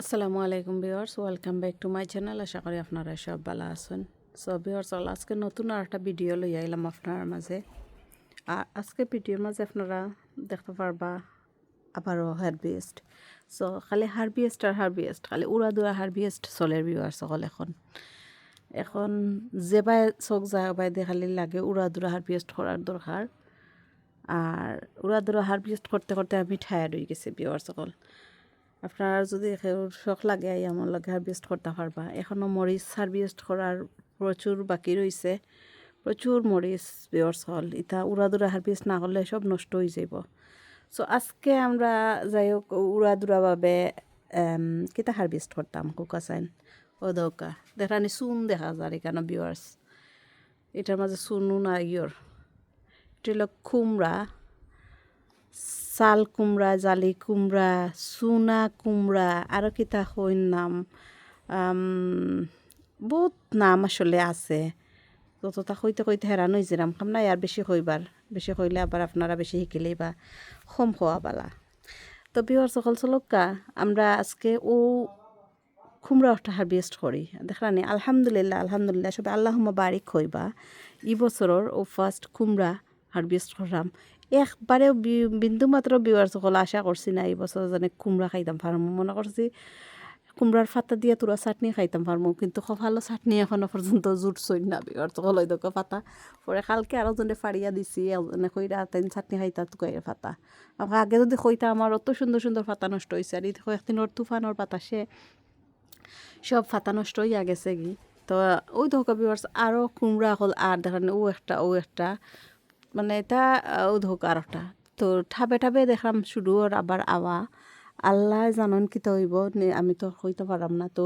আসসালামু আলাইকুম viewers, welcome back to my channel. আশা করি আপনারা সব ভালো আছেন। সো অল আজকে নতুন আর একটা ভিডিও লই আইলাম আপনার মাঝে। আর আজকে ভিডিওর মাঝে আপনারা দেখতে পারবা আবারও হারভেস্ট। সো খালি হারভেস্ট আর হারভেস্ট, খালি উড়া দুরা হারভেস্ট চলের ভিউয়ার্স সকল এখন। এখন যেবাই চোখ যায় বাইদে খালি লাগে উড়া দুরা হারভেস্ট করার দরকার। আর উড়া দুরা হারভেস্ট করতে করতে আমি ঠায়ার্ড হয়ে গেছি ভিউয়ার্স সকল আপনারা যদি শখ লাগে আমার লগে হারভেস্ট করতে পারবা। এখনও মরিচ হারভেস্ট করার প্রচুর বাকি রয়েছে প্রচুর মরিচ বিয়র্স হল ইটা উড়াদুরা হারভেস্ট না করলে সব নষ্ট হয়ে যাব সো আজকে আমরা যাই হোক উড়াদুরাভাবে কিতা হারভেস্ট করতাম, কোকা সাইন ও দৌকা। দেখানি চুন দেখা যায় এখানে বিয়ার্স এটার মাঝে চুনু না, ইয়র। এটা হলো কুমড়া চাল কুমড়া, জালি কুমড়া, চুনা কুমড়া আৰু কিতা হইন নাম? বহুত নাম আসলে আছে। যতটা কইতে কইতে হেরান হয়ে যাম খাম নাই আর বেশি কইবার বেশি কইলে আবার আপনারা বেশি শিকিলেই বা কম খোয়া বালা। তো বিহার সকল চলকা আমরা আজকে ও খুমরা একটা হারভেস্ট করি। দেখলানি, আলহামদুলিল্লাহ আলহামদুলিল্লাহ, সবে আল্লাহ বারিক হইবা। ই ও ফার্স্ট খুমরা হারভেস্ট করলাম। একবারেও বি- বিন্দু মাত্র বিওয়ার সকল আশা করছি না, এই বছর জানে কুমড়া খাইতাম পারমু মনে করছি কুমড়ার ফাতা দিয়ে তোরা চাটনি খাইতাম পারমু কিন্তু ভালো চাটনি এখনও পর্যন্ত জুটছই না বিওয়ার সকল ওই দোকা ফাতা পরে কালকে আরও জনে ফাড়িয়া দিছি এজনে কইরা তাই চাটনি খাইতা তো কয়ে ফাতা আমাকে আগে যদি কইতা আমার অত সুন্দর সুন্দর ফাতা নষ্ট হয়েছে আর এই কয়েকদিনের তুফানোর বাতাসে সব ফাতা নষ্ট হইয়া গেছে কি। তো ওই ধোকা বিভার্স আরও কুমড়া হল আর দেখেন ও একটা ও একটা। মানে এটা ও ধোকা আর একটা তো ঠাবে ঠাবে দেখলাম শুরু ওর আবার আওয়া আল্লাহ জানন কিতা হইব আমি তো হইতে পারাম না। তো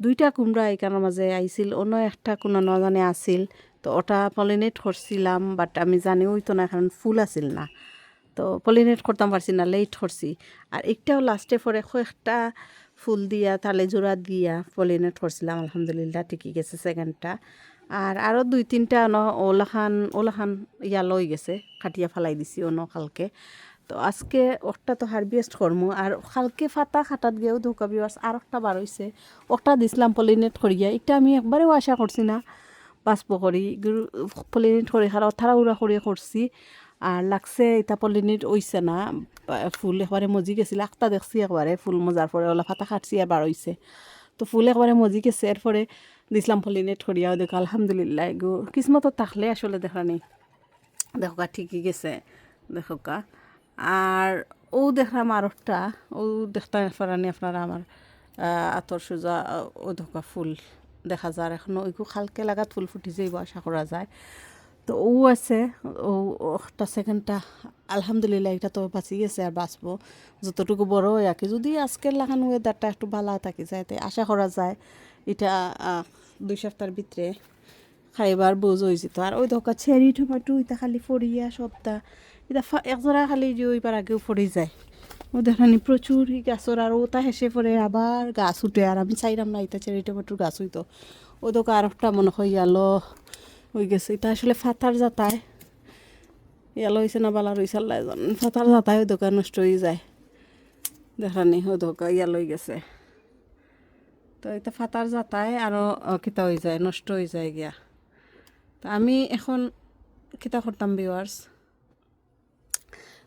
দুইটা কুমড়া এইখানের মাঝে আইছিল অন্য একটা কোনো নজানে আছিল। তো ওটা পলিনেট করছিলাম বাট আমি জানি হইতো না কারণ ফুল আছিল না। তো পলিনেট করতাম পারছি না লেট করছি আর একটাও লাস্টে পরে কয়েকটা ফুল দিয়া, তালে জোড়া দিয়া পলিনেট করছিলাম আলহামদুলিল্লাহ, ঠিকই গেছে সেকেন্ডটা আর আরও দুই তিনটা ন ওলাখান ওলাখান ইয়া লই গেছে কাটিয়া ফালাই দিছি অন কালকে তো আজকে ওটা তো হারভেস্ট করমু আর কালকে ফাতা খাটাত গিয়েও ধোকা বিবাস আর একটা বার হইছে ওটা দিছিলাম পলিনেট করিয়া এটা আমি একবারেও আশা করছি না। বাষ্প করি পলিনেট করে খারা থারা উড়া করে করছি আর লাগছে এটা পলিনেট হইছে না ফুল একবারে মজি গেছিল একটা দেখছি একবারে ফুল মজার পরে ওলা ফাতা খাটছি আর বার হইছে তো ফুল একবারে মজি গেছে, এরপরে দিছিলাম পলিনেট করিয়াও দেখো আলহামদুলিল্লাহ এগো কিসমত থাকলে আসলে দেখানি দেখো গা, ঠিকই গেছে। দেখো গা। আর ও দেখলাম আর একটা ও দেখতে পারানি আপনারা আমার আতর সোজা ও ধোকা ফুল দেখা যায়। এখনও ওইগু খালকে লাগাত ফুল ফুটি যাইব, আশা করা যায়। তো ও আছে, ও একটা সেকেন্ডটা, আলহামদুলিল্লাহ, এটা তো বাঁচি গেছে আর বাঁচবো। যতটুকু বড় হয়ে আঁকি যদি আজকের লাগান ওয়েদারটা একটু ভালো থাকি যায় তাই আশা করা যায়। এটা দুই সপ্তাহের ভিতরে খাইবার বোঝ হয়েছে তো। আর ওই ধোকা চেরি টমেটো এটা খালি ফরিয়া সবটা। এটা একজোড়া খালি যে ওইবার আগেও ফরি যায়। ও দেখানি প্রচুর এই গাছর আর ওটা হেসে পরে আবার গাছ উঠে। আর আমি চাইলাম না এটা চেরি টমেটোর গাছ হইতো। ও দোকা আর একটা মনে হয় ইয়ালো হয়ে গেছে। এটা আসলে ফাতার যাতায় ইয়ালো হয়েছে না বালা রয়েছে আল্লাহ ফাতার যাতায় ওই দোকান নষ্ট হয়ে যায়। দেখানি ও দোকা ইয়ালো হয়ে গেছে। তো এটা ফাতার যাতায় আরও কিতা হয়ে যায়, নষ্ট হয়ে যায় গিয়া। তো আমি এখন কিতা করতাম ভিওয়ার্স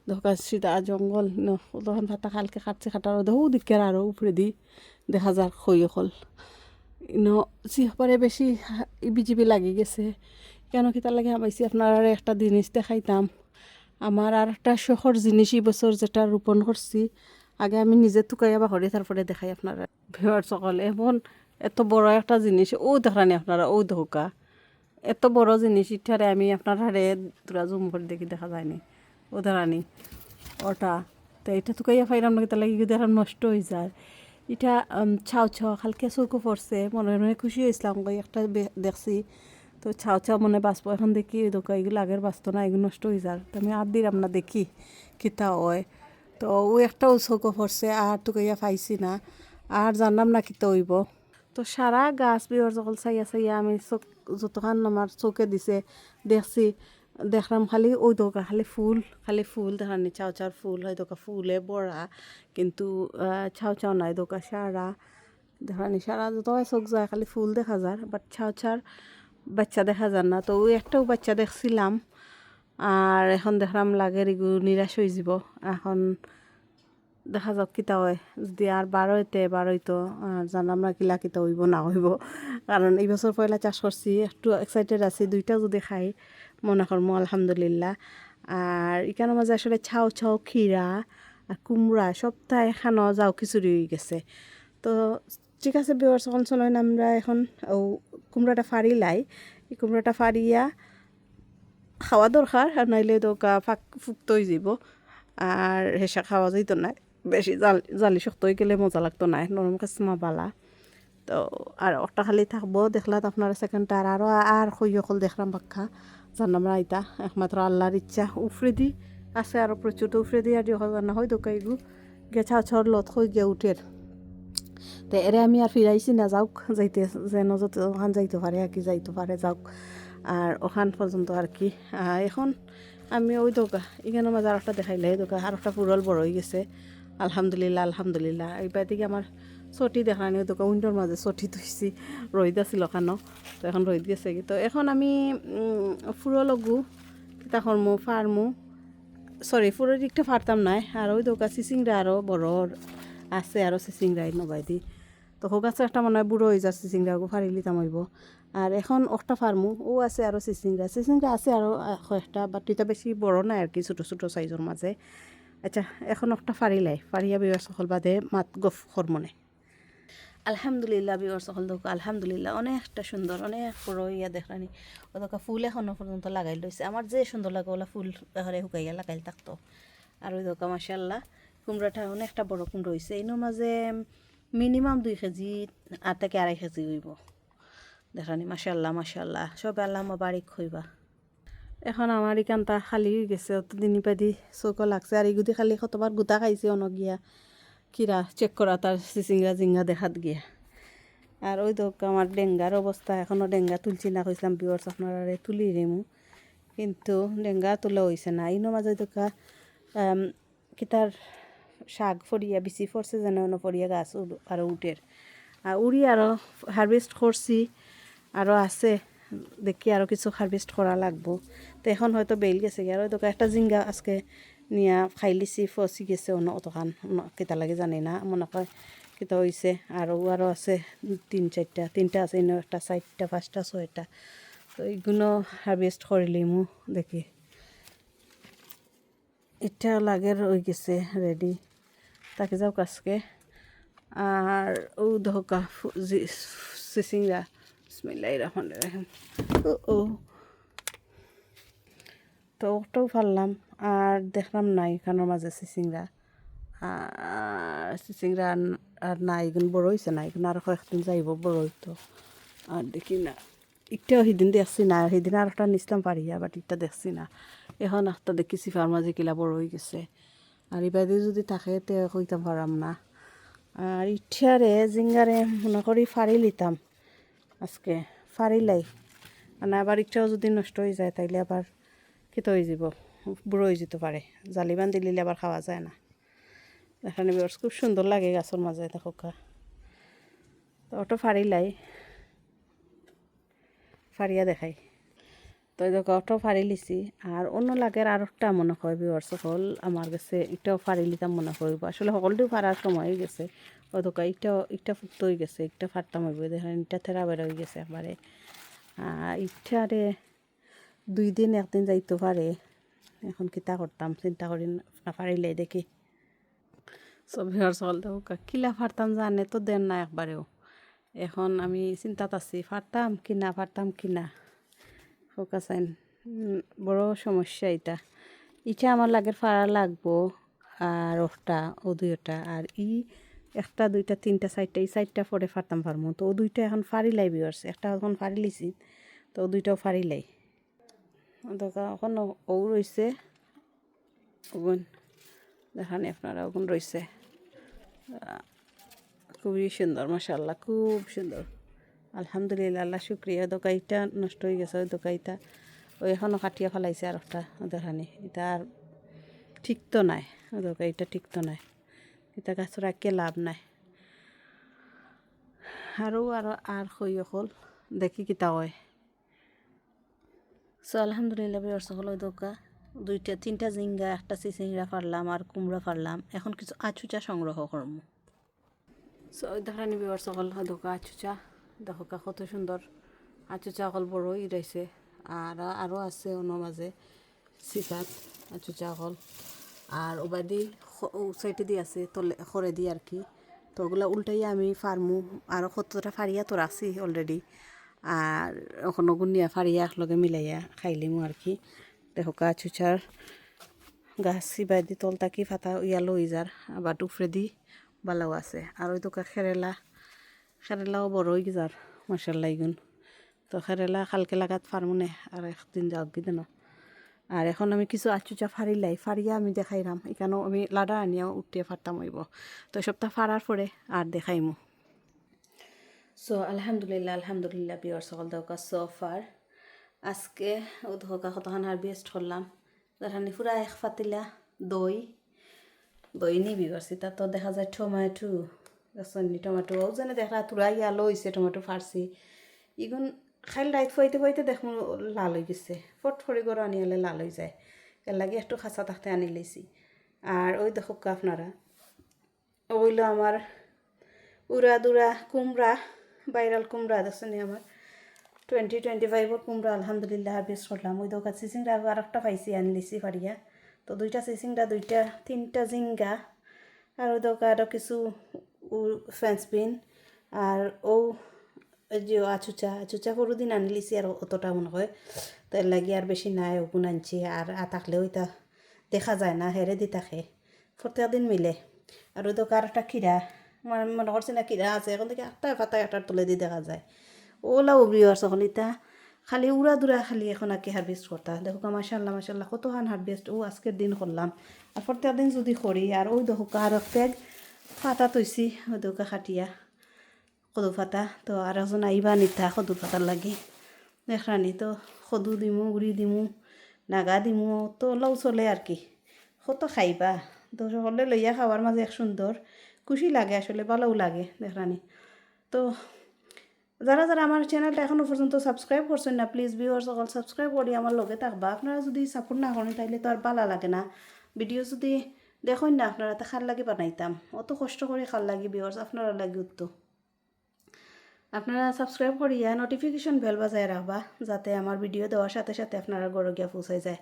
দেখা সিধা জঙ্গল তখন ফাতা খালকে কাটছে কাটার দেখো দিকের আরও উপরে দি দেখা যার খই অকল ন সিহপারে বেশি ইবিজিবি লাগি গেছে। কেন কিতা লাগে আমাইছি আপনার একটা জিনিস দেখাইতাম। আমার আর একটা শখর জিনিস এই বছর যেটা রোপণ করছি আগে আমি নিজে টুকাইয়া বা ঘরে তারপরে দেখাই আপনারা। ভিওয়ার সকল, এমন এত বড় একটা জিনিস ও দেখানি আপনারা ও ধোকা। এত বড় জিনিস ইটারে আমি আপনার হারে দুরা জুম করে দেখি, দেখা যায়নি ও দাঁড়ানি ওটা, তো এটা তো কইয়া পাইলাম না তাহলে কি দেখা নষ্ট হয়ে যায়। এটা ছাও ছাও হালকে চৌকো পড়ছে, মনে মনে খুশি হয়েছিলাম কই, একটা দেখছি। তো ছাও ছাও মনে বাঁচবো এখন দেখি ওই দোকা এগুলো আগের বাঁচতো না, এগুলো নষ্ট হয়ে যায়। তো আমি আর দিলাম না, দেখি কিতা হয়। তো ও একটাও চৌকো পড়ছে আর তো কইয়া পাইছি না। আর জানলাম না কিতা হইব। তো সারা গাছ বিহর যখন চাইয়া চাইয়া আমি চোখ যতখান আমার চৌকে দিছে দেখছি দেখলাম খালি ওই দোকা খালি ফুল খালি ফুল দেখানি চাও চাওর ফুল হয় দোকা ফুলে বড়া কিন্তু আহ, চাও নাই দোকা সারা দেখানি সারা যত চোখ যায় খালি ফুল দেখা যায় বাট চাও চার বাচ্চা দেখা যায় না। তো ওই একটাও বাচ্চা দেখছিলাম। আর এখন দেখলাম লাগে রিগু নিরাশ হয়ে যাব। এখন দেখা যাক কিতা হয়। যদি আর বারোইতে বারোইতো জানাম না কিলা কিতা হইব না হইব কারণ এই বছর পয়লা চাষ করছি একটু এক্সাইটেড আছি, দুইটা যদি খাই, মনে করব আলহামদুলিল্লাহ। আর এখানের মাঝে আসলে ছাও ছাও খিরা আর কুমড়া, সপ্তাহে খানো যাও খিচুড়ি হয়ে গেছে। তো ঠিক আছে বিওয়ার সকল চলেন আমরা এখন। ও কুমড়াটা ফাড়িলাই এই কুমড়াটা ফাড়িয়া খাওয়া দরকার, আর নাইলে তো গা ফাঁক ফুক্ত হয়ে যাব আর হেসা খাওয়া যেত না, বেশি জাল, জালি শক্ত হয়ে গেলে মজা লাগতো না, নরম কাসমা বালা। তো আর ওটা খালি থাকব, দেখলাম আপনার সেকেন্ডটা আর আরও আর সই অকল দেখলাম বাক্কা জানাম রাইতা একমাত্র আল্লাহর ইচ্ছা, উফরে দি, আছে আর প্রচুর উফরে দি, আর যখন জানা হয় দোকাইগু গেছা ছর লত হয়ে গিয়ে উঠের। তো এরে আমি আর ফিরাইছি না, যাওক, যাইতে যেন যত ওখান যাইতে পারে, আর কি যাইতে পারে, যাওক। আর ওখান পর্যন্ত আর কি। এখন আমি ওই দোকা, এখানে মাঝে আর একটা দেখাইলে, এই দোকা আর একটা পুরল বড় হয়ে গেছে। আলহামদুলিল্লাহ আলহামদুলিল্লাহ। এইবার দিকে আমার ছটি দেখানি ওই দোকা উইন্ডোর মাঝে ছটি থইছি, রোহিত আছিল ওখানো তো এখন রোহিত গেছে কি। তো এখন আমি ফুরো লগু কিতা কর্মু ফার্মু সরি ফুরের দিকটা ফারতাম নাই। আর ওই দোকা চিচিংরা আরও বড় আছে আরও চিচিংরাই নবাই দি। তো হোক আছে একটা মনে বুড়ো হয়ে যাচ্ছে চিচিংরা গো ফারিলি তামাইব আর এখন একটা ফার্মু ও আছে আরও চিচিংরা চিচিংরা আছে আরও কয়েকটা বাট এটা বেশি বড় নাই আর কি, ছোটো ছোটো সাইজের মাঝে আচ্ছা এখন একটা ফারিলাই ফারিয়া বিবাহ সকল বাদে মাত গফ হরমনে আলহামদুলিল্লাহ বিওর সকল দোকা, আলহামদুলিল্লাহ। অনেকটা সুন্দর অনেক বড় ইয়া দেখলানি ওদকা ফুল এখনও পর্যন্ত লাগাই লইছে আমার যে সুন্দর লাগে, ওলা ফুল এখানে শুকাইয়া লাগাইল থাকতো আর ওই দোকা মাসাল্লাহ কুমড়াটা অনেকটা বড় কুমড়ো হয়েছে এর মাঝে মিনিমাম দুই কেজি আর থেকে আড়াই কেজি হইব। দেখানি মাসাল্লাহ মাসাল্লাহ সব আল্লাহ বাড়িক হইবা। এখন আমার ইকানটা খালি হয়ে গেছে অত দিনই পাদি চৌক লাগছে। আর এগুদি খালি কতবার গোটা খাইছে অনক গিয়া কিরা চেক করা তার চিচিংরা জিঙ্গা দেখাত গিয়া। আর ওই তো আমার ডেঙ্গার অবস্থা এখনও ডেঙ্গা তুলছি না, কইছিলাম বিয়র্স আপনারা তুলি রেমু। কিন্তু ডেঙ্গা তোলা হয়েছে না। ইনো মাঝে তো কিতার শাক ফরিয়া বেশি ফরছে যেন ফরিয়া গাছ উড- আরও উঠের আর উড়ি আরও হারভেস্ট করছি আরও আছে, দেখি আরও কিছু হারভেস্ট করা লাগবো। তো এখন হয়তো বেল গেছে গিয়ে আর হয়তো একটা জিঙ্গা আজকে নিয়া খাই লিছি ফসি গেছে অন্য অতখান কেতা লাগে জানি না, মনে হয় কেতা হয়েছে আরও আরও আছে তিন চারটা তিনটা আছে, ইনো একটা চারটা পাঁচটা, ছয়টা। তো এইগুলো হারভেস্ট করিলি মু দেখি। এটা লাগে রয়ে গেছে রেডি তাকে যাও আজকে। আর ও ধোকা সিসিংরা বিসমিল্লাহির রহমানির রহিম ও ও তো ওটাও ফারলাম আর দেখলাম নাই এখানের মাঝে সিসিংরা আর সিসিংরা আর- নাই এগুন বড় হয়েছে না এগুন আর কয়েকদিন যাইব বড় হইতো আর দেখি না। একটাও সেদিন দেখছি না, সেদিন আর একটা নিছিলাম পারিয়া বাট ইটা দেখছি না। এখন একটা দেখিছি সিফার মাঝে কিলা হয়ে গেছে। আর এবারে যদি থাকে, তে কইতাম পারাম না। আর ইঠারে জিঙ্গারে মনে করি ফাড়ি লিতাম। আজকে ফাড়িলাই মানে আবার ইটাও যদি নষ্ট হয়ে যায়, তাইলে আবার কেতো হয়ে যাব? বুড়ো হয়ে যেতে পারে জালি বান্ধি দিলে আবার খাওয়া যায় না। এখানে বেশ খুব সুন্দর লাগে গাছের মাঝে দেখো তো ওটা ফাড়িলাই ফাড়িয়া দেখাই। তো দেখো ওটাও ফাড়ি লিছি, আর অন্য লাগের আর একটা মনে হয় বিওয়ার সকল আমার কাছে এটাও ফাড়ি লিতাম মনে করব আসলে সকলটিও ফাড়ার সময় হয়ে গেছে। ও ইটাও ইটা ফুক্ত হয়ে গেছে একটা ফাটতাম হইব দেখেন ইটা থেরা বেড়া হয়ে গেছে একবারে ইটারে দুই দিন একদিন যাইতে পারে এখন কিতা করতাম চিন্তা করি না পারিলে দেখি। সব ভিড় সকল দেখো কিলা ফারতাম জানে, তো দেন না একবারেও এখন আমি চিন্তাত আছি ফারতাম কি না ফারতাম কি না? ফোকাসাইন বড় সমস্যা এটা। ইটা আমার লাগে ফাড়া লাগবো, আর ওটা, ও দুইটা, আর ই একটা, দুইটা, তিনটা, চারটা, এই চারটা পরে ফারতাম পারমু তো ও দুইটা এখন ফাড়ি লাই বিয়ার্স, একটা এখন ফাড়ি লিছি তো ও দুইটাও ফাড়ি লাই এখন ও রয়েছে ওগুন, দেখানি আপনারা, ওগুন রয়েছে খুবই সুন্দর মাসাল্লাহ খুব সুন্দর। আলহামদুলিল্লাহ, আল্লাহ শুক্রিয়া। দোকাইটা নষ্ট হয়ে গেছে, ওই দোকাইটা। ওই এখনও কাটিয়া ফেলাইছে আর একটা দেখানি এটা আর ঠিক তো নাই ওদেরকে এটা ঠিক তো নাই। এটা গাছ রাখিয়ে লাভ নাই। আৰু আৰু আর হই অকল, দেখি কিতা হয়। সো আলহামদুলিল্লাহ বিয়ার সকল দোকা। দুইটা, তিনটা জিঙ্গা একটা চিচিংড়া ফারলাম আর কুমড়া ফারলাম এখন কিছু আচুচা সংগ্রহ করব সো দেখানি বিয়ার সকল দোকা, আচুচা। দেখো কা কত সুন্দর আচুচা অকল বড় ই রয়েছে আর আরও আছে অন্য মাঝে সিসাত আচুচা অকল আর ওবাদি সাইডে দিয়ে আছে তলে খরে দিয়ে আর কি। তো ওগুলো উল্টাইয়া আমি ফার্মু আর কতটা ফারিয়া তো রাখছি অলরেডি আর ওখানে গুনিয়া ফারিয়া একলগে মিলাইয়া খাইলিমু আর কি। দেখো গাছ উচার গাছ চিবাই দি তল তাকি ফাটা ইয়া লই যার আবার টুফরে দি বালাও আছে। আর ওই দোকা খেরেলা খেরেলাও বড় হয়ে যার মার্শাল্লাহ ইগুন তো খেরেলা কালকে লাগাত ফার্মুনে আর একদিন যাওক দিন আর এখন আমি কিছু আচুচা ফারিলাই ফারিয়া আমি দেখাইলাম এখানেও আমি লাডা আনিয়াও উঠিয়ে ফারতাম হইব তো সপ্তাহ ফারার পরে আর দেখাইমু সো আলহামদুলিল্লাহ আলহামদুলিল্লাহ বিয়ার সকল দৌকা সোফার আজকে ও ধোকা কতক্ষণ হারভেস্ট করলাম? তারখানি পুরা এক ফাতিলা দই। দই নিবি পারছি তা তো দেখা যায় টমেটো গাছনি টমেটো ও জানে দেখা তুরা ইয়ালো হয়েছে টমেটো ফারছি ইগুন খাইল রাইত ফুয়াইতে ফুয়াইতে দেখুন লাল হয়ে গেছে। ফট ফরি করে আনি হলে লাল হয়ে যায়। এর লাগে একটু খাঁচা থাকতে আনি লেছি। আর ওই দেখো আপনারা ওইলো আমার উড়া দুরা কুমড়া ভাইরাল কুমড়া দেখছেন আমার টোয়েন্টি টোয়েন্টি ফাইভর কুমড়া আলহামদুলিল্লাহ হারভেস্ট করলাম ওই দোকান সিসিংটা আর একটা পাইছি, আনি লিছি ফারিয়া তো দুইটা সিসিংটা দুইটা, তিনটা জিঙ্গা আর ওই দোকান আরও কিছু বিন আর ও যে আচুচা আচুচা দিন আনি লিছি আর অতটা মনে হয়। তো এর লাগি আর বেশি নাই ওগুন আনছি। আর থাকলে ওইটা দেখা যায় না হেরে দি থাকে। প্রত্যেক দিন মিলে। আর ওই দোকান একটা খিরা মানে মনে করছি না কিরা আছে। এখন থেকে একটা পাতা একটার তুলে দিয়ে দেখা যায়। ওলা উবরি আর তখন এটা খালি উড়া দুরা খালি এখন আগে হারভেস্ট করতা দেখো মাসাল্লাহ মাসাল্লাহ কত হান হারভেস্ট ও আজকের দিন করলাম আর প্রত্যেক দিন যদি করি আর ওই দেখো আর পেগ ফাটা তৈছি ওই দোকা খাটিয়া সদু ফাটা তো আর একজন আইবা নিতা সদু ফাটার লাগি দেখরানি তো সদু দিমু উড়ি দিমু নাগা দিমু তো ওলাও চলে আর কি কত খাইবা তো সকলে লইয়া খাওয়ার মাঝে এক সুন্দর খুশি লাগে আসলে ভালোও লাগে দেখরানি তো যারা যারা আমার চ্যানেলটা এখনও পর্যন্ত সাবস্ক্রাইব করছেন না প্লিজ ভিউয়ার সকল সাবস্ক্রাইব করি আমার লগে থাকবা আপনারা যদি সাপোর্ট না করেন তাইলে তো আর ভালো লাগে না ভিডিও যদি দেখুন না, আপনারা তা খার লাগে বানাইতাম। অত কষ্ট করে খার লাগে ভিউয়ার্স আপনারা লাগে তো আপনারা সাবস্ক্রাইব করিয়া নোটিফিকেশন বেল বাজায় রাখবা, যাতে আমার ভিডিও দেওয়ার সাথে সাথে আপনারা গড় গিয়া পৌঁছাই যায়।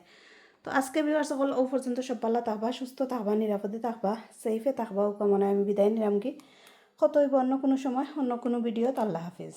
তো আজকে বিবার সকল ও পর্যন্ত সব ভালো থাকবা, সুস্থ থাকবা, নিরাপদে থাকবা সেফে থাকবা, ও কামনায় আমি বিদায় নিলাম কি? কত অন্য কোনো সময়, অন্য কোনো ভিডিও আল্লাহ হাফিজ।